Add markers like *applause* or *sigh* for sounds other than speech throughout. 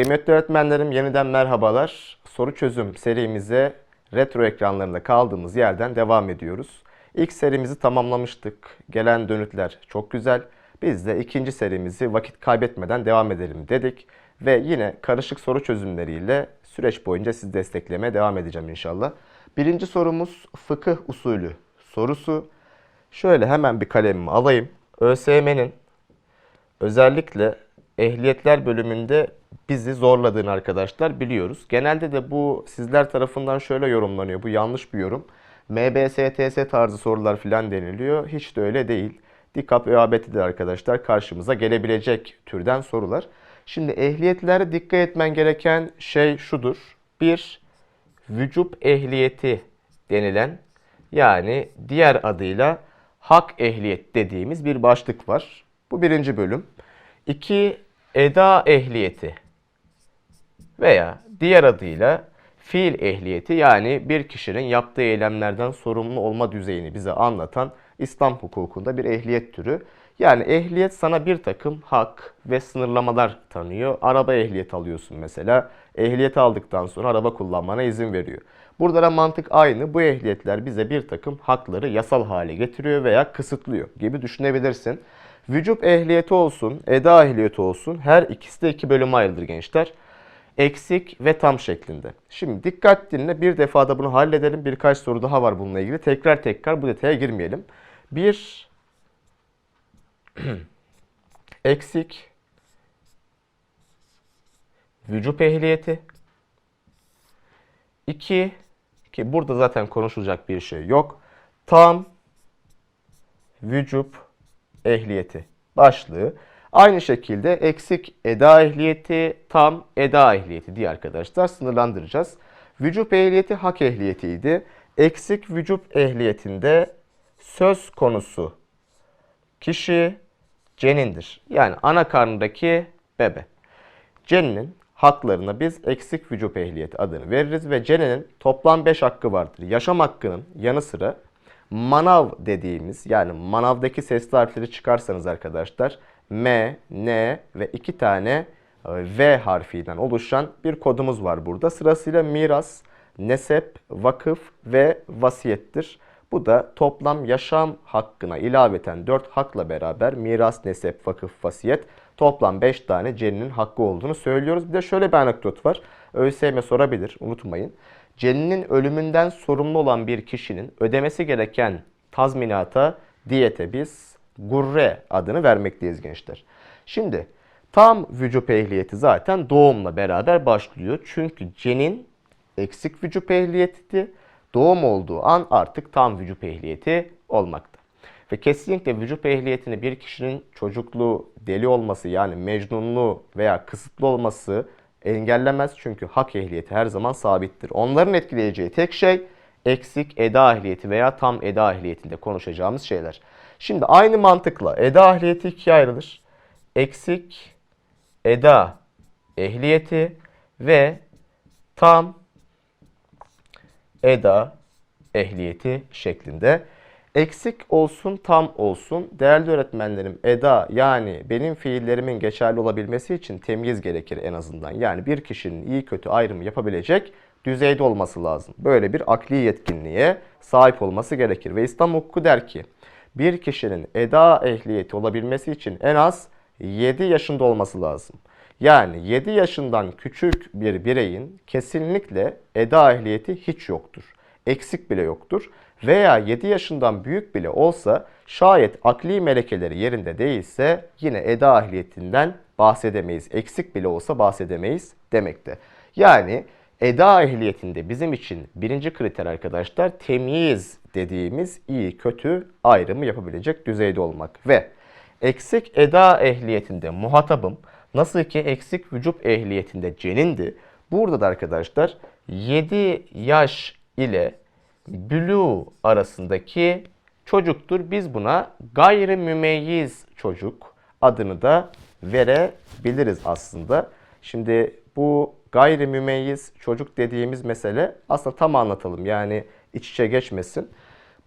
Kıymetli öğretmenlerim yeniden merhabalar. Soru çözüm serimize retro ekranlarında kaldığımız yerden devam ediyoruz. İlk serimizi tamamlamıştık. Gelen dönütler çok güzel. Biz de ikinci serimizi vakit kaybetmeden devam edelim dedik. Ve yine karışık soru çözümleriyle süreç boyunca sizi desteklemeye devam edeceğim inşallah. Birinci sorumuz fıkıh usulü sorusu. Şöyle hemen bir kalemimi alayım. ÖSYM'nin özellikle ehliyetler bölümünde bizi zorladığını arkadaşlar biliyoruz. Genelde de bu sizler tarafından şöyle yorumlanıyor. Bu yanlış bir yorum. MBSTS tarzı sorular filan deniliyor. Hiç de öyle değil. Dikkat ÖABT'de arkadaşlar karşımıza gelebilecek türden sorular. Şimdi ehliyetlere dikkat etmen gereken şey şudur. Bir, vücub ehliyeti denilen yani diğer adıyla hak ehliyet dediğimiz bir başlık var. Bu birinci bölüm. İki, eda ehliyeti veya diğer adıyla fiil ehliyeti yani bir kişinin yaptığı eylemlerden sorumlu olma düzeyini bize anlatan İslam hukukunda bir ehliyet türü. Yani ehliyet sana bir takım hak ve sınırlamalar tanıyor. Araba ehliyeti alıyorsun mesela. Ehliyet aldıktan sonra araba kullanmana izin veriyor. Burada da mantık aynı. Bu ehliyetler bize bir takım hakları yasal hale getiriyor veya kısıtlıyor gibi düşünebilirsin. Vücub ehliyeti olsun, eda ehliyeti olsun her ikisi de iki bölüme ayrılır gençler. Eksik ve tam şeklinde. Şimdi dikkat dinle bir defada bunu halledelim. Birkaç soru daha var bununla ilgili. Tekrar tekrar bu detaya girmeyelim. Bir, *clears throat* eksik vücub ehliyeti. İki, ki burada zaten konuşulacak bir şey yok. Tam vücub ehliyeti başlığı. Aynı şekilde eksik eda ehliyeti, tam eda ehliyeti diye arkadaşlar sınırlandıracağız. Vücub ehliyeti hak ehliyetiydi. Eksik vücub ehliyetinde söz konusu kişi cenindir. Yani ana karnındaki bebe. Ceninin haklarına biz eksik vücub ehliyeti adını veririz ve cenenin toplam 5 hakkı vardır. Yaşam hakkının yanı sıra manav dediğimiz yani manavdaki sesli harfleri çıkarsanız arkadaşlar M, N ve iki tane e, V harfinden oluşan bir kodumuz var burada. Sırasıyla miras, nesep, vakıf ve vasiyettir. Bu da toplam yaşam hakkına ilaveten 4 hakla beraber miras, nesep, vakıf, vasiyet toplam 5 tane ceninin hakkı olduğunu söylüyoruz. Bir de şöyle bir anekdot var. ÖSYM sorabilir unutmayın. Ceninin ölümünden sorumlu olan bir kişinin ödemesi gereken tazminata, diyete biz gurre adını vermekteyiz gençler. Şimdi tam vücub ehliyeti zaten doğumla beraber başlıyor. Çünkü cenin eksik vücub ehliyeti doğum olduğu an artık tam vücub ehliyeti olmakta. Ve kesinlikle vücub ehliyetini bir kişinin çocukluğu, deli olması yani mecnunluğu veya kısıtlı olması engellemez. Çünkü hak ehliyeti her zaman sabittir. Onların etkileyeceği tek şey eksik eda ehliyeti veya tam eda ehliyetinde konuşacağımız şeyler. Şimdi aynı mantıkla eda ehliyeti ikiye ayrılır. Eksik eda ehliyeti ve tam eda ehliyeti şeklinde. Eksik olsun, tam olsun. Değerli öğretmenlerim, eda yani benim fiillerimin geçerli olabilmesi için temyiz gerekir en azından. Yani bir kişinin iyi kötü ayrımı yapabilecek düzeyde olması lazım. Böyle bir akli yetkinliğe sahip olması gerekir. Ve İslam hukuku der ki, bir kişinin eda ehliyeti olabilmesi için en az 7 yaşında olması lazım. Yani 7 yaşından küçük bir bireyin kesinlikle eda ehliyeti hiç yoktur. Eksik bile yoktur. Veya 7 yaşından büyük bile olsa şayet akli melekeleri yerinde değilse yine eda ehliyetinden bahsedemeyiz. Eksik bile olsa bahsedemeyiz demekte. Yani eda ehliyetinde bizim için birinci kriter arkadaşlar temyiz dediğimiz iyi kötü ayrımı yapabilecek düzeyde olmak. Ve eksik eda ehliyetinde muhatabım nasıl ki eksik vücub ehliyetinde cenindi. Burada da arkadaşlar 7 yaş ile blue arasındaki çocuktur. Biz buna gayri mümeyyiz çocuk adını da verebiliriz aslında. Şimdi bu gayri mümeyyiz çocuk dediğimiz mesele aslında tam anlatalım. Yani iç içe geçmesin.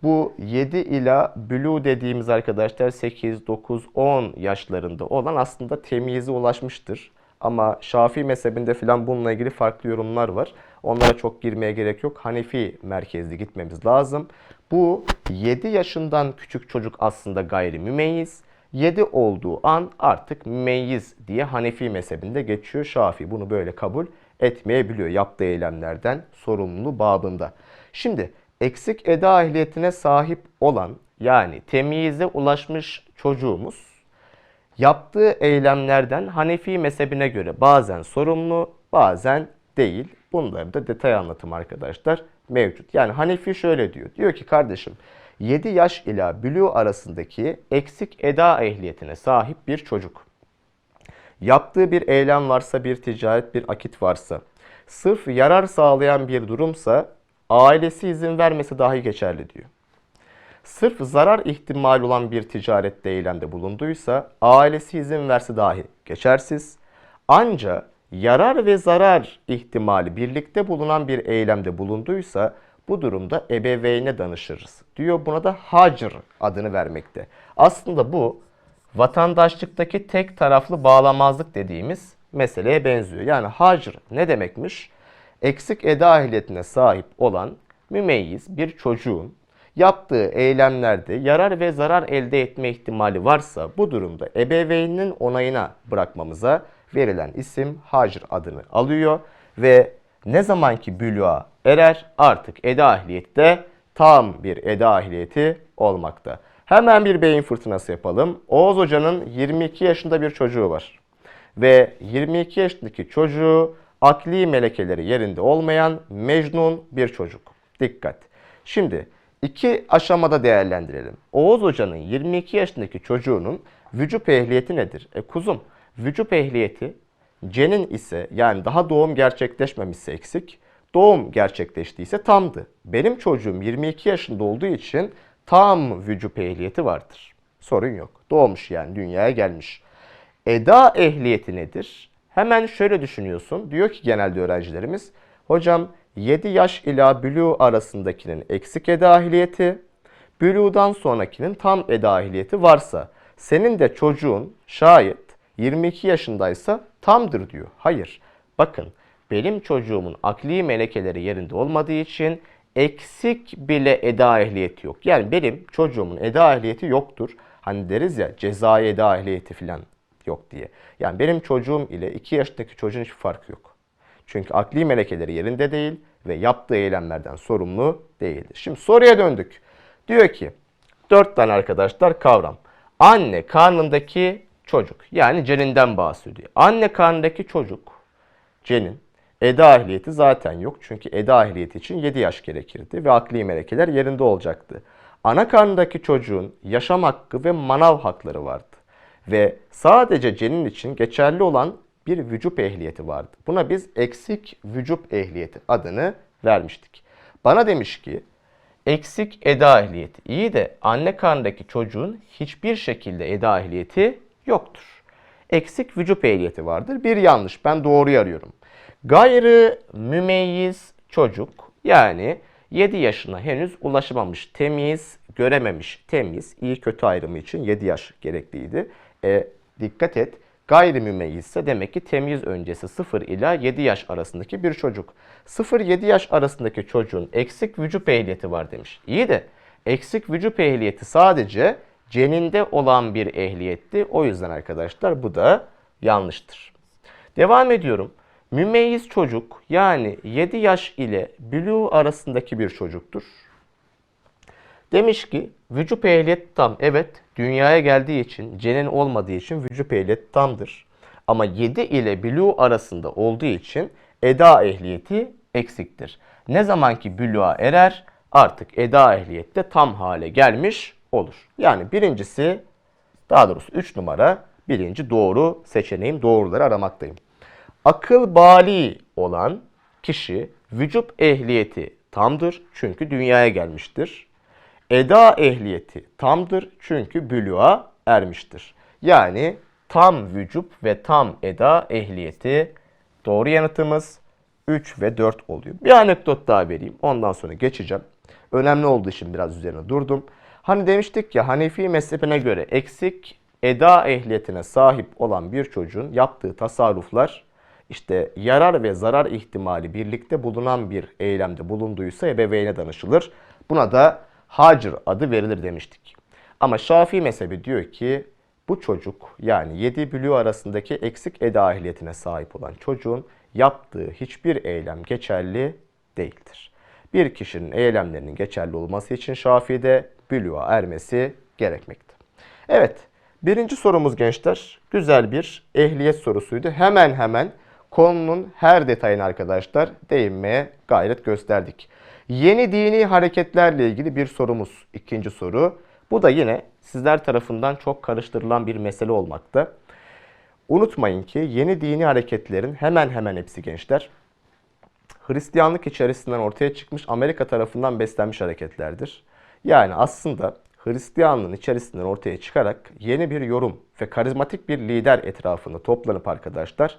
Bu 7 ila blue dediğimiz arkadaşlar 8, 9, 10 yaşlarında olan aslında temyize ulaşmıştır. Ama Şafii mezhebinde filan bununla ilgili farklı yorumlar var. Onlara çok girmeye gerek yok. Hanefi merkezli gitmemiz lazım. Bu 7 yaşından küçük çocuk aslında gayri mümeyyiz. 7 olduğu an artık mümeyyiz diye Hanefi mezhebinde geçiyor. Şafii bunu böyle kabul etmeyebiliyor yaptığı eylemlerden sorumlu babında. Şimdi eksik eda ehliyetine sahip olan yani temyize ulaşmış çocuğumuz yaptığı eylemlerden Hanefi mezhebine göre bazen sorumlu, bazen değil. Bunların da detay anlatım arkadaşlar mevcut. Yani Hanefi şöyle diyor. Diyor ki kardeşim 7 yaş ila bülü arasındaki eksik eda ehliyetine sahip bir çocuk. Yaptığı bir eylem varsa, bir ticaret, bir akit varsa, sırf yarar sağlayan bir durumsa ailesi izin vermesi dahi geçerli diyor. Sırf zarar ihtimali olan bir ticarette eylemde bulunduysa ailesi izin verse dahi geçersiz. Ancak yarar ve zarar ihtimali birlikte bulunan bir eylemde bulunduysa bu durumda ebeveyne danışırız. Diyor buna da hacr adını vermekte. Aslında bu vatandaşlıktaki tek taraflı bağlamazlık dediğimiz meseleye benziyor. Yani hacr ne demekmiş? Eksik eda ehliyetine sahip olan mümeyyiz bir çocuğun yaptığı eylemlerde yarar ve zarar elde etme ihtimali varsa bu durumda ebeveyninin onayına bırakmamıza verilen isim hacr adını alıyor ve ne zamanki bülüğa erer artık eda ehliyeti de tam bir eda ehliyeti olmakta. Hemen bir beyin fırtınası yapalım. Oğuz Hoca'nın 22 yaşında bir çocuğu var. Ve 22 yaşındaki çocuğu akli melekeleri yerinde olmayan mecnun bir çocuk. Dikkat. Şimdi iki aşamada değerlendirelim. Oğuz Hoca'nın 22 yaşındaki çocuğunun vücut ehliyeti nedir? E kuzum, vücut ehliyeti cenin ise yani daha doğum gerçekleşmemişse eksik, doğum gerçekleştiyse tamdı. Benim çocuğum 22 yaşında olduğu için tam vücut ehliyeti vardır. Sorun yok. Doğmuş yani dünyaya gelmiş. Eda ehliyeti nedir? Hemen şöyle düşünüyorsun. Diyor ki genelde öğrencilerimiz, hocam 7 yaş ila bülü arasındakinin eksik eda ehliyeti, bülüğden sonrakinin tam eda ehliyeti varsa, senin de çocuğun şayet 22 yaşındaysa tamdır diyor. Hayır. Bakın benim çocuğumun akli melekeleri yerinde olmadığı için eksik bile eda ehliyeti yok. Yani benim çocuğumun eda ehliyeti yoktur. Hani deriz ya cezai eda ehliyeti falan yok diye. Yani benim çocuğum ile 2 yaşındaki çocuğun hiçbir farkı yok. Çünkü akli melekeleri yerinde değil ve yaptığı eylemlerden sorumlu değildir. Şimdi soruya döndük. Diyor ki 4 tane arkadaşlar kavram. Anne karnındaki çocuk yani ceninden bahsediyor. Anne karnındaki çocuk cenin eda ehliyeti zaten yok. Çünkü eda ehliyeti için 7 yaş gerekirdi ve akli melekeler yerinde olacaktı. Ana karnındaki çocuğun yaşam hakkı ve manav hakları vardı. Ve sadece cenin için geçerli olan bir vücut ehliyeti vardı. Buna biz eksik vücut ehliyeti adını vermiştik. Bana demiş ki eksik eda ehliyeti. İyi de anne karnındaki çocuğun hiçbir şekilde eda ehliyeti yoktur. Eksik vücut ehliyeti vardır. Bir yanlış. Ben doğruyu arıyorum. Gayrı mümeyyiz çocuk yani 7 yaşına henüz ulaşamamış, temiz, görememiş, temiz, iyi kötü ayrımı için 7 yaş gerekliydi. E, dikkat et. Gayrimümeyyiz ise demek ki temyiz öncesi 0 ila 7 yaş arasındaki bir çocuk. 0-7 yaş arasındaki çocuğun eksik vücut ehliyeti var demiş. İyi de eksik vücut ehliyeti sadece ceninde olan bir ehliyetti. O yüzden arkadaşlar bu da yanlıştır. Devam ediyorum. Mümeyyiz çocuk yani 7 yaş ile bülü arasındaki bir çocuktur. Demiş ki vücut ehliyet tam. Evet dünyaya geldiği için cenin olmadığı için vücut ehliyet tamdır. Ama 7 ile bülü arasında olduğu için eda ehliyeti eksiktir. Ne zaman ki bülüğa erer artık eda ehliyette tam hale gelmiş olur. Yani birincisi daha doğrusu 3 numara birinci doğru seçeneğim doğruları aramaktayım. Akıl bali olan kişi vücut ehliyeti tamdır çünkü dünyaya gelmiştir. Eda ehliyeti tamdır çünkü bülüğa ermiştir. Yani tam vücut ve tam eda ehliyeti doğru yanıtımız 3 ve 4 oluyor. Bir anekdot daha vereyim. Ondan sonra geçeceğim. Önemli olduğu için biraz üzerine durdum. Hani demiştik ya Hanefi mezhebine göre eksik eda ehliyetine sahip olan bir çocuğun yaptığı tasarruflar işte yarar ve zarar ihtimali birlikte bulunan bir eylemde bulunduysa ebeveyne danışılır. Buna da hacr adı verilir demiştik. Ama Şafii mezhebi diyor ki bu çocuk yani 7 bülü arasındaki eksik eda ehliyetine sahip olan çocuğun yaptığı hiçbir eylem geçerli değildir. Bir kişinin eylemlerinin geçerli olması için Şafii'de bülüğa ermesi gerekmekte. Evet, birinci sorumuz gençler güzel bir ehliyet sorusuydu. Hemen hemen konunun her detayına arkadaşlar değinmeye gayret gösterdik. Yeni dini hareketlerle ilgili bir sorumuz ikinci soru. Bu da yine sizler tarafından çok karıştırılan bir mesele olmakta. Unutmayın ki yeni dini hareketlerin hemen hemen hepsi gençler Hristiyanlık içerisinden ortaya çıkmış Amerika tarafından beslenmiş hareketlerdir. Yani aslında Hristiyanlığın içerisinden ortaya çıkarak yeni bir yorum ve karizmatik bir lider etrafında toplanıp arkadaşlar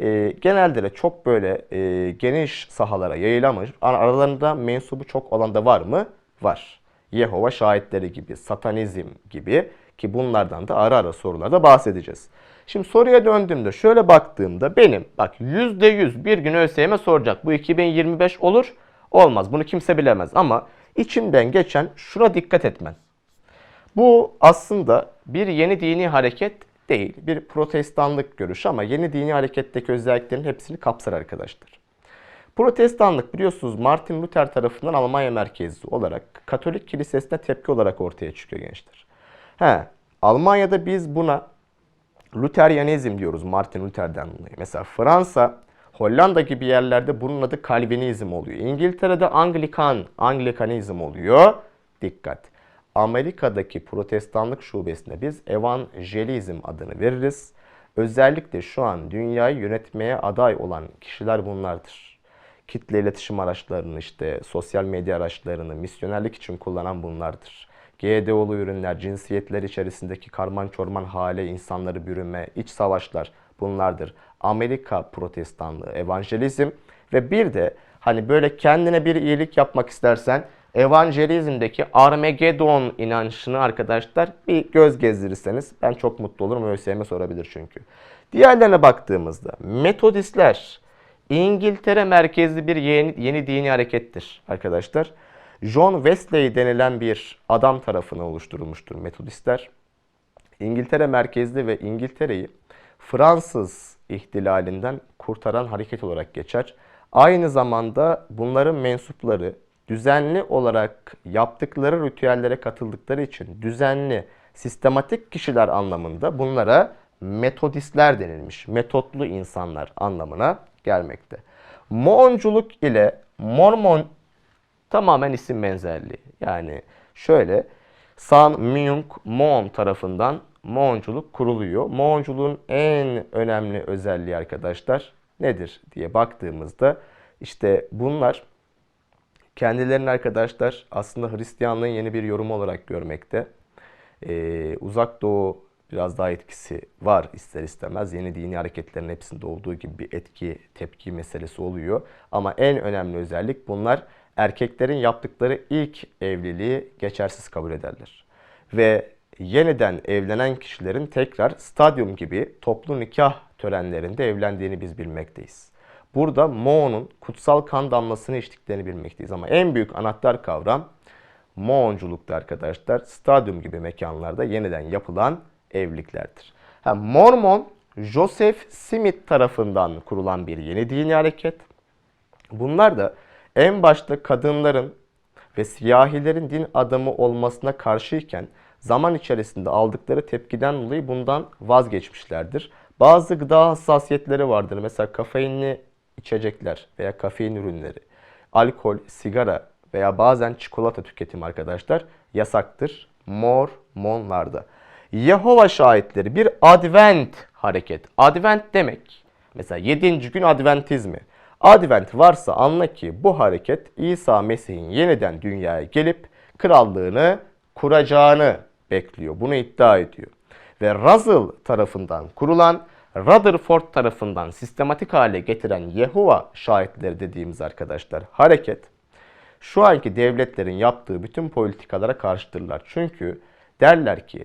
e, genelde de çok böyle e, geniş sahalara yayılamış. Aralarında mensubu çok olan da var mı? Var. Yehova şahitleri gibi, satanizm gibi ki bunlardan da ara ara sorularda bahsedeceğiz. Şimdi soruya döndüğümde şöyle baktığımda benim bak %100 bir gün ÖSYM soracak. Bu 2025 olur olmaz. Bunu kimse bilemez ama içimden geçen şuna dikkat etmen. Bu aslında bir yeni dini hareket değil. Bir protestanlık görüşü ama yeni dini hareketteki özelliklerin hepsini kapsar arkadaşlar. Protestanlık biliyorsunuz Martin Luther tarafından Almanya merkezli olarak Katolik kilisesine tepki olarak ortaya çıkıyor gençler. He, Almanya'da biz buna Luteryanizm diyoruz Martin Luther'den dolayı. Mesela Fransa, Hollanda gibi yerlerde bunun adı Kalvinizm oluyor. İngiltere'de Anglikan, Anglikanizm oluyor. Dikkat. Amerika'daki protestanlık şubesine biz evangelizm adını veririz. Özellikle şu an dünyayı yönetmeye aday olan kişiler bunlardır. Kitle iletişim araçlarını işte sosyal medya araçlarını misyonerlik için kullanan bunlardır. GDO'lu ürünler, cinsiyetler içerisindeki karman çorman hale, insanları bürüme, iç savaşlar bunlardır. Amerika protestanlığı, evangelizm ve bir de hani böyle kendine bir iyilik yapmak istersen evangelizmdeki Armageddon inançını arkadaşlar bir göz gezdirirseniz ben çok mutlu olurum. ÖSYM sorabilir çünkü. Diğerlerine baktığımızda Metodistler İngiltere merkezli bir yeni, yeni dini harekettir arkadaşlar. John Wesley denilen bir adam tarafından oluşturulmuştur Metodistler. İngiltere merkezli ve İngiltere'yi Fransız ihtilalinden kurtaran hareket olarak geçer. Aynı zamanda bunların mensupları düzenli olarak yaptıkları ritüellere katıldıkları için düzenli, sistematik kişiler anlamında bunlara metodistler denilmiş. Metotlu insanlar anlamına gelmekte. Moonculuk ile Mormon tamamen isim benzerliği. Yani şöyle San Myung Moon tarafından Moonculuk kuruluyor. Moonculuğun en önemli özelliği arkadaşlar nedir diye baktığımızda işte bunlar kendilerini arkadaşlar aslında Hristiyanlığın yeni bir yorumu olarak görmekte. Ee, uzak Doğu biraz daha etkisi var ister istemez. Yeni dini hareketlerin hepsinde olduğu gibi bir etki, tepki meselesi oluyor. Ama en önemli özellik bunlar erkeklerin yaptıkları ilk evliliği geçersiz kabul ederler. Ve yeniden evlenen kişilerin tekrar stadyum gibi toplu nikah törenlerinde evlendiğini biz bilmekteyiz. Burada Mo'nun kutsal kan damlasını içtiklerini bilmekteyiz. Ama en büyük anahtar kavram Moğonculukta arkadaşlar stadyum gibi mekanlarda yeniden yapılan evliliklerdir. Ha, Mormon Joseph Smith tarafından kurulan bir yeni dini hareket. Bunlar da en başta kadınların ve siyahilerin din adamı olmasına karşıyken zaman içerisinde aldıkları tepkiden dolayı bundan vazgeçmişlerdir. Bazı gıda hassasiyetleri vardır. Mesela kafeinli içecekler veya kafein ürünleri, alkol, sigara veya bazen çikolata tüketimi arkadaşlar yasaktır Mormonlarda. Yehova şahitleri bir advent hareket. Advent demek mesela 7. gün adventizmi. Advent varsa anla ki bu hareket İsa Mesih'in yeniden dünyaya gelip krallığını kuracağını bekliyor. Bunu iddia ediyor. Ve Russell tarafından kurulan Rutherford tarafından sistematik hale getiren Yehova şahitleri dediğimiz arkadaşlar hareket şu anki devletlerin yaptığı bütün politikalara karşıdırlar. Çünkü derler ki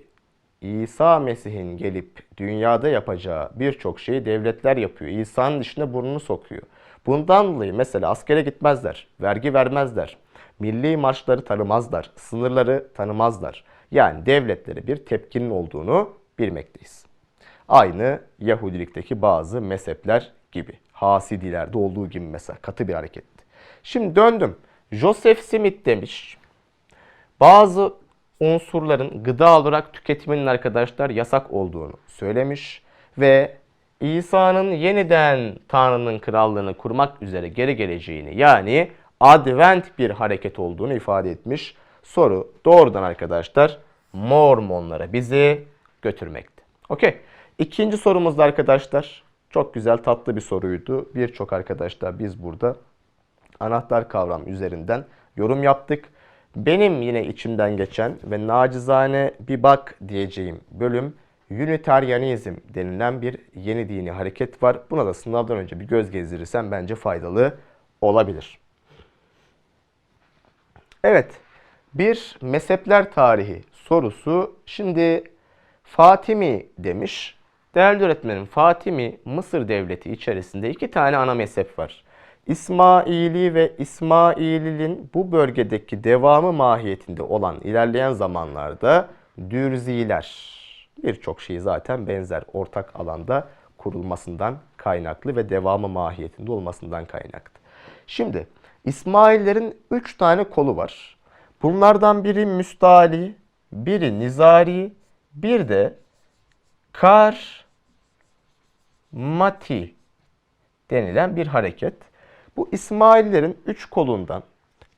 İsa Mesih'in gelip dünyada yapacağı birçok şeyi devletler yapıyor. İsa'nın dışına burnunu sokuyor. Bundan dolayı mesela askere gitmezler, vergi vermezler, milli marşları tanımazlar, sınırları tanımazlar. Yani devletlere bir tepkinin olduğunu bilmekteyiz. Aynı Yahudilikteki bazı mezhepler gibi. Hasidilerde olduğu gibi mesela katı bir hareketti. Şimdi döndüm. Joseph Smith demiş. Bazı unsurların gıda olarak tüketiminin arkadaşlar yasak olduğunu söylemiş ve İsa'nın yeniden Tanrı'nın krallığını kurmak üzere geri geleceğini yani Advent bir hareket olduğunu ifade etmiş. Soru doğrudan arkadaşlar Mormonlara bizi götürmekte. Okey. İkinci sorumuzda arkadaşlar çok güzel tatlı bir soruydu. Birçok arkadaşlar biz burada anahtar kavram üzerinden yorum yaptık. Benim yine içimden geçen ve nacizane bir bak diyeceğim bölüm Unitarianizm denilen bir yeni dini hareket var. Buna da sınavdan önce bir göz gezdirirsen bence faydalı olabilir. Evet, bir mezhepler tarihi sorusu. Şimdi Fatimi demiş. Değerli öğretmenim, Fatimi Mısır devleti içerisinde iki tane ana mezhep var. İsmaili ve İsmaililin bu bölgedeki devamı mahiyetinde olan ilerleyen zamanlarda Dürziler birçok şey zaten benzer ortak alanda kurulmasından kaynaklı ve devamı mahiyetinde olmasından kaynaklı. Şimdi İsmaillerin üç tane kolu var. Bunlardan biri müstali, biri nizari, bir de kar mati denilen bir hareket. Bu İsmaillerin üç kolundan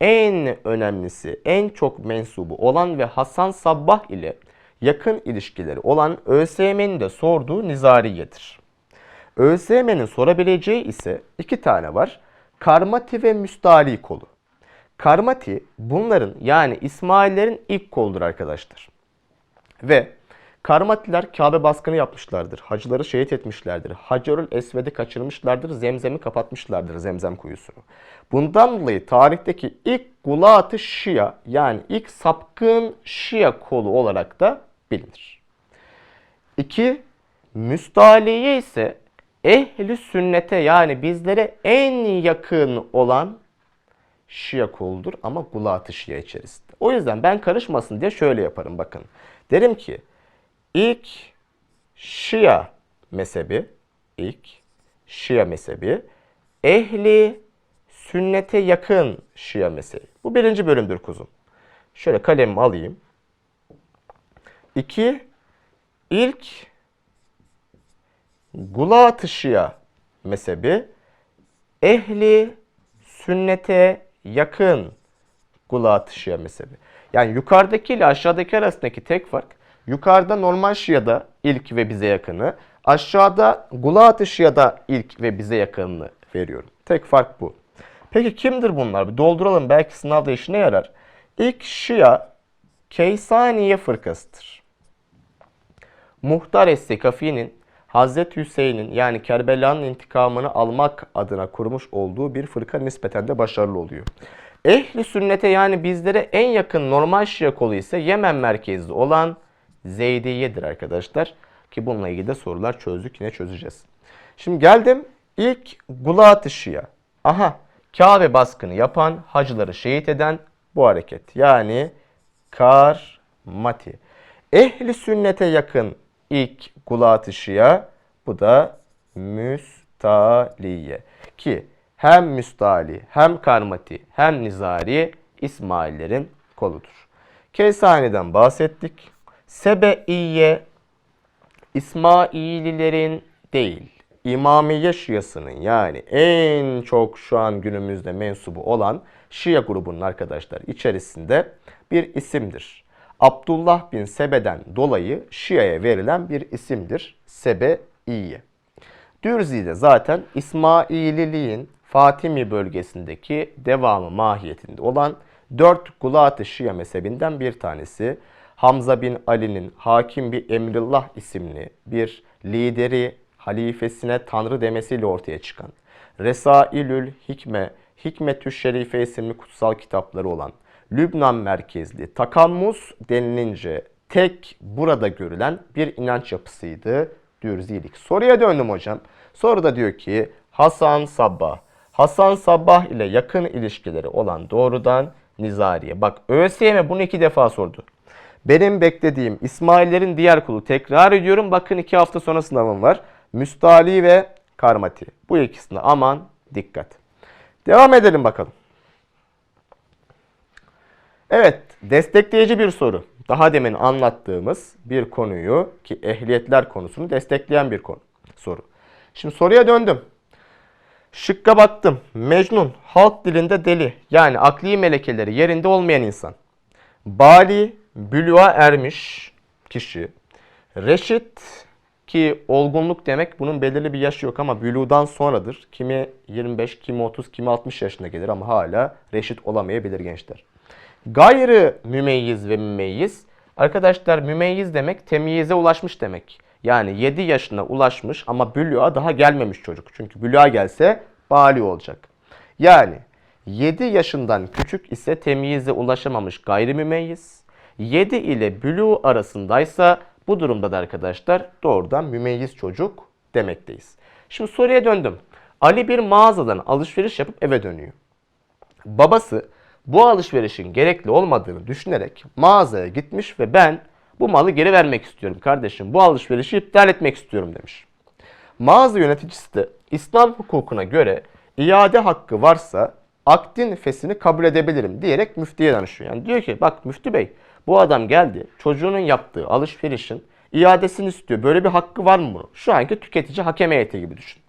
en önemlisi, en çok mensubu olan ve Hasan Sabbah ile yakın ilişkileri olan ÖSYM'nin de sorduğu Nizariye'dir. ÖSYM'nin sorabileceği ise iki tane var. Karmati ve Müstali kolu. Karmati bunların yani İsmaillerin ilk koludur arkadaşlar. Ve Karmatiler Kabe baskını yapmışlardır. Hacıları şehit etmişlerdir. Hacerül Esved'i kaçırmışlardır. Zemzem'i kapatmışlardır Zemzem kuyusunu. Bundan dolayı tarihteki ilk Gulat-ı Şia yani ilk sapkın Şia kolu olarak da bilinir. İki, Müstaliye ise ehli sünnete yani bizlere en yakın olan Şia koludur ama Gulat-ı Şia içerisinde. O yüzden ben karışmasın diye şöyle yaparım bakın. Derim ki ilk Şia mezhebi, ilk Şia mezhebi ehli sünnete yakın Şia mezhebi. Bu birinci bölümdür kuzum. Şöyle kalemimi alayım. İki, ilk Gulat-ı Şia mezhebi ehli sünnete yakın Gulat-ı Şia mezhebi. Yani yukarıdaki ile aşağıdaki arasındaki tek fark yukarıda normal Şia'da ilk ve bize yakını, aşağıda Gulat-ı Şia'da ilk ve bize yakınını veriyorum. Tek fark bu. Peki kimdir bunlar? Bir dolduralım belki sınavda işine yarar. İlk Şia Keysaniye fırkasıdır. Muhtar Es-Sekafi'nin Hazreti Hüseyin'in yani Kerbela'nın intikamını almak adına kurmuş olduğu bir fırka nispeten de başarılı oluyor. Ehli sünnete yani bizlere en yakın normal Şia kolu ise Yemen merkezli olan Zeydiye'dir arkadaşlar. Ki bununla ilgili de sorular çözdük yine çözeceğiz. Şimdi geldim ilk Gulat-ı Şia. Aha Kabe baskını yapan, hacıları şehit eden bu hareket. Yani Karmati. Ehli sünnete yakın ilk Gulat-ı Şia bu da Müstaliye. Ki hem Müstali hem Karmati hem Nizari İsmaillerin koludur. Keysani'den bahsettik. Sebeiye İsmaililerin değil, İmamiye Şiasının yani en çok şu an günümüzde mensubu olan Şia grubunun arkadaşlar içerisinde bir isimdir. Abdullah bin Sebe'den dolayı Şia'ya verilen bir isimdir. Sebeiye. Dürzi'de zaten İsmaililiğin Fatimi bölgesindeki devamı mahiyetinde olan dört Gulat-ı Şia mezhebinden bir tanesi. Hamza bin Ali'nin Hakim bir Emrullah isimli bir lideri halifesine Tanrı demesiyle ortaya çıkan Resailül Hikme, Hikmetü Şerife isimli kutsal kitapları olan Lübnan merkezli Takammus denilince tek burada görülen bir inanç yapısıydı diyoruz. Soruya döndüm hocam. Soruda diyor ki Hasan Sabbah. Hasan Sabbah ile yakın ilişkileri olan doğrudan Nizariye. Bak ÖSYM bunu iki defa sordu. Benim beklediğim İsmail'lerin diğer kulu tekrar ediyorum. Bakın iki hafta sonra sınavım var. Müstali ve Karmati. Bu ikisine aman dikkat. Devam edelim bakalım. Evet, destekleyici bir soru. Daha demin anlattığımız bir konuyu ki ehliyetler konusunu destekleyen bir konu soru. Şimdi soruya döndüm. Şıkka baktım. Mecnun halk dilinde deli yani akli melekeleri yerinde olmayan insan. Bali bülüğa ermiş kişi. Reşit ki olgunluk demek bunun belirli bir yaşı yok ama bülüğden sonradır. Kimi 25, kimi 30, kimi 60 yaşına gelir ama hala reşit olamayabilir gençler. Gayrı mümeyyiz ve mümeyyiz. Arkadaşlar mümeyyiz demek temyize ulaşmış demek. Yani 7 yaşına ulaşmış ama bülüğa daha gelmemiş çocuk. Çünkü bülüğa gelse bali olacak. Yani 7 yaşından küçük ise temyize ulaşamamış gayrimümeyyiz. 7 ile bülü arasındaysa bu durumda da arkadaşlar doğrudan mümeyyiz çocuk demekteyiz. Şimdi soruya döndüm. Ali bir mağazadan alışveriş yapıp eve dönüyor. Babası bu alışverişin gerekli olmadığını düşünerek mağazaya gitmiş ve ben bu malı geri vermek istiyorum kardeşim. Bu alışverişi iptal etmek istiyorum demiş. Mağaza yöneticisi de İslam hukukuna göre iade hakkı varsa akdin fesini kabul edebilirim diyerek müftiye danışıyor. Yani diyor ki bak müftü bey bu adam geldi çocuğunun yaptığı alışverişin iadesini istiyor. Böyle bir hakkı var mı bunun? Şu anki tüketici hakem heyeti gibi düşün.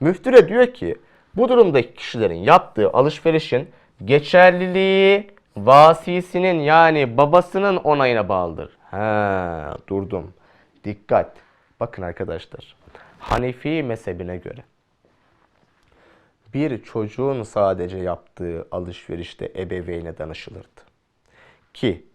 Müftü de diyor ki bu durumdaki kişilerin yaptığı alışverişin geçerliliği vasisinin yani babasının onayına bağlıdır. He, durdum. Dikkat. Bakın arkadaşlar. Hanefi mezhebine göre bir çocuğun sadece yaptığı alışverişte ebeveyne danışılırdı. Ki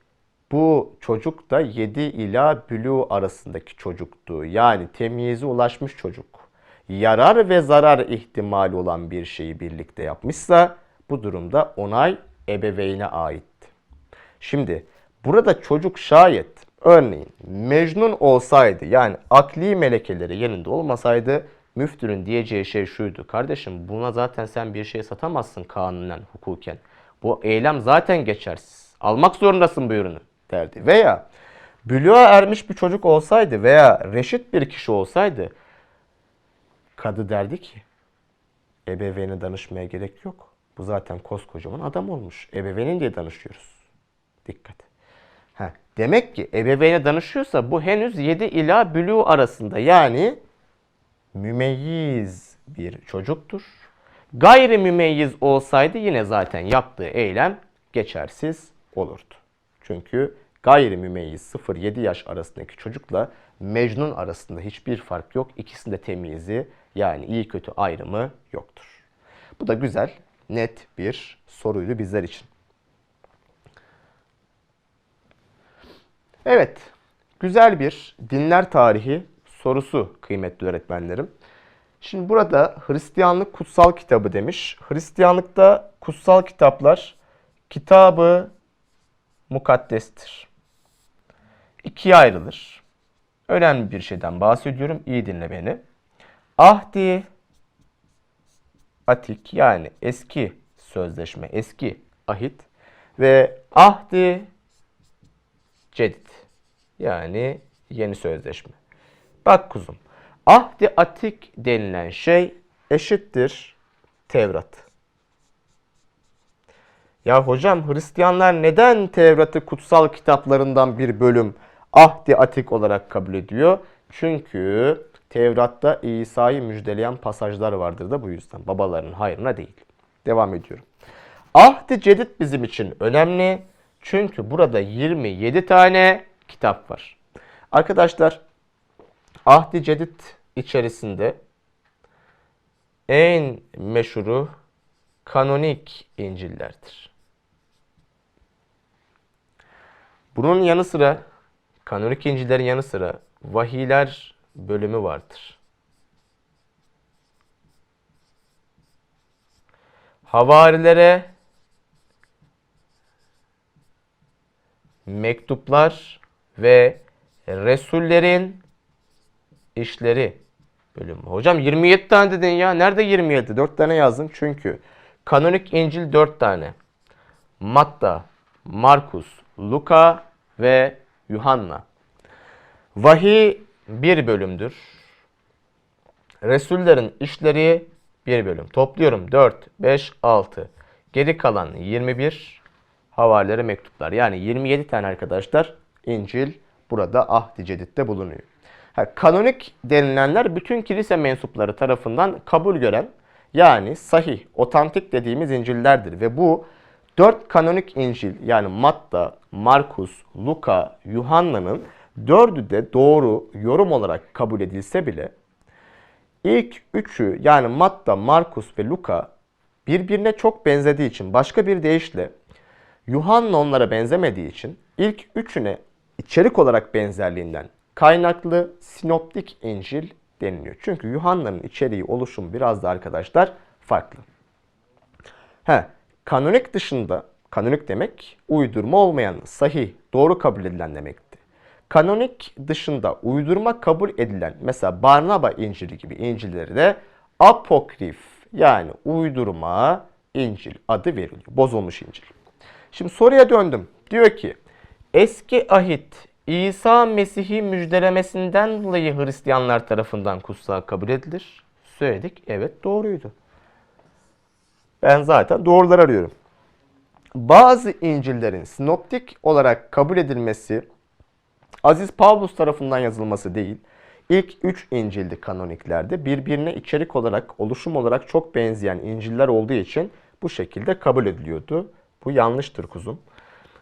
bu çocuk da 7 ila bülü arasındaki çocuktu. Yani temyize ulaşmış çocuk. Yarar ve zarar ihtimali olan bir şeyi birlikte yapmışsa bu durumda onay ebeveyne aitti. Şimdi burada çocuk şayet örneğin mecnun olsaydı yani akli melekeleri yerinde olmasaydı müftünün diyeceği şey şuydu. Kardeşim buna zaten sen bir şey satamazsın kanunen, hukuken. Bu eylem zaten geçersiz. Almak zorundasın bu ürünü derdi. Veya bülüğa ermiş bir çocuk olsaydı veya reşit bir kişi olsaydı kadı derdi ki ebeveyne danışmaya gerek yok. Bu zaten koskocaman adam olmuş. Ebeveynin diye danışıyoruz. Dikkat. Ha, demek ki ebeveyne danışıyorsa bu henüz 7 ila bülü arasında. Yani mümeyyiz bir çocuktur. Gayri mümeyyiz olsaydı yine zaten yaptığı eylem geçersiz olurdu. Çünkü gayri mümeyyiz 0-7 yaş arasındaki çocukla Mecnun arasında hiçbir fark yok. İkisinde temyizi yani iyi kötü ayrımı yoktur. Bu da güzel, net bir soruydu bizler için. Evet, güzel bir dinler tarihi sorusu kıymetli öğretmenlerim. Şimdi burada Hristiyanlık kutsal kitabı demiş. Hristiyanlıkta kutsal kitaplar kitabı mukaddestir. İkiye ayrılır. Önemli bir şeyden bahsediyorum. İyi dinle beni. Ahdi atik yani eski sözleşme, eski ahit ve ahdi cedid yani yeni sözleşme. Bak kuzum, ahdi atik denilen şey eşittir Tevrat. Ya hocam Hristiyanlar neden Tevrat'ı kutsal kitaplarından bir bölüm ahdi atik olarak kabul ediyor? Çünkü Tevrat'ta İsa'yı müjdeleyen pasajlar vardır da bu yüzden. Babaların hayrına değil. Devam ediyorum. Ahdi Cedid bizim için önemli. Çünkü burada 27 tane kitap var. Arkadaşlar Ahdi Cedid içerisinde en meşhuru kanonik İncil'lerdir. Bunun yanı sıra kanonik İncil'lerin yanı sıra vahiyler bölümü vardır. Havarilere mektuplar ve Resullerin işleri bölümü. Hocam 27 tane dedin ya. Nerede 27? 4 tane yazdım çünkü kanonik İncil 4 tane. Matta, Markus, Luka ve Yuhanna. Vahiy bir bölümdür. Resullerin işleri bir bölüm. Topluyorum 4, 5, 6. Geri kalan 21 havarileri mektuplar. Yani 27 tane arkadaşlar İncil burada Ahdi Cedid'de bulunuyor. Ha, kanonik denilenler bütün kilise mensupları tarafından kabul gören yani sahih, otantik dediğimiz İncil'lerdir. Ve bu dört kanonik İncil yani Matta, Markus, Luka, Yuhanna'nın dördü de doğru yorum olarak kabul edilse bile İlk üçü yani Matta, Markus ve Luka birbirine çok benzediği için başka bir deyişle Yuhanna onlara benzemediği için ilk üçüne içerik olarak benzerliğinden kaynaklı sinoptik İncil deniliyor. Çünkü Yuhanna'nın içeriği oluşumu biraz da arkadaşlar farklı. He, kanonik dışında, kanonik demek uydurma olmayan, sahih, doğru kabul edilen demekti. Kanonik dışında uydurma kabul edilen mesela Barnaba İncil'i gibi İncil'leri de apokrif yani uydurma İncil adı veriliyor. Bozulmuş İncil. Şimdi soruya döndüm. Diyor ki eski ahit İsa Mesih'i müjdelemesinden dolayı Hristiyanlar tarafından kutsal kabul edilir. Söyledik. Evet doğruydu. Ben zaten doğrular arıyorum. Bazı İncil'lerin sinoptik olarak kabul edilmesi Aziz Pavlus tarafından yazılması değil, ilk üç İncil'di kanoniklerde birbirine içerik olarak, oluşum olarak çok benzeyen İncil'ler olduğu için bu şekilde kabul ediliyordu. Bu yanlıştır kuzum.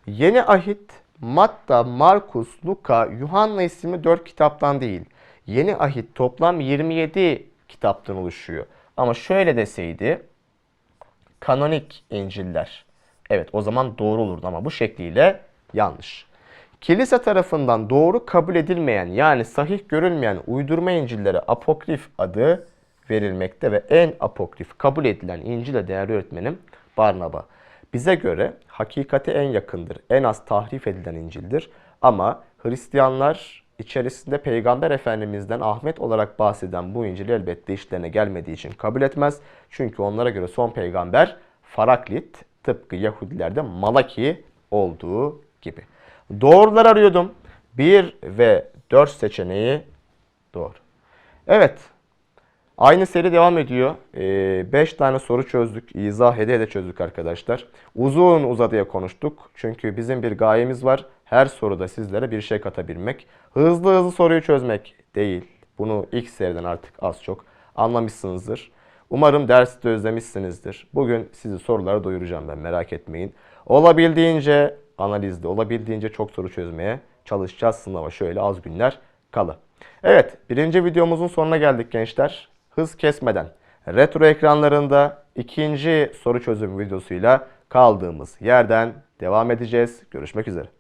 Yeni Ahit, Matta, Markus, Luka, Yuhanna isimli 4 kitaptan değil. Yeni Ahit toplam 27 kitaptan oluşuyor. Ama şöyle deseydi, kanonik İncil'ler. Evet o zaman doğru olurdu ama bu şekliyle yanlış. Kilise tarafından doğru kabul edilmeyen yani sahih görülmeyen uydurma İncillere apokrif adı verilmekte ve en apokrif kabul edilen İncil'e değerli öğretmenim Barnaba. Bize göre hakikate en yakındır, en az tahrif edilen İncil'dir. Ama Hristiyanlar içerisinde Peygamber Efendimiz'den Ahmet olarak bahseden bu İncil elbette işlerine gelmediği için kabul etmez. Çünkü onlara göre son peygamber Faraklit tıpkı Yahudilerde Malaki olduğu gibi. Doğrular arıyordum. 1 ve 4 seçeneği doğru. Evet. Aynı seri devam ediyor. 5 ee, tane soru çözdük. İzah ede de çözdük arkadaşlar. Uzun uzadıya konuştuk. Çünkü bizim bir gayemiz var. Her soruda sizlere bir şey katabilmek. Hızlı hızlı soruyu çözmek değil. Bunu ilk seriden artık az çok anlamışsınızdır. Umarım dersi de özlemişsinizdir. Bugün sizi sorulara doyuracağım ben merak etmeyin. Olabildiğince analizde olabildiğince çok soru çözmeye çalışacağız sınava şöyle az günler kalı. Evet birinci videomuzun sonuna geldik gençler. Hız kesmeden retro ekranlarında ikinci soru çözüm videosuyla kaldığımız yerden devam edeceğiz. Görüşmek üzere.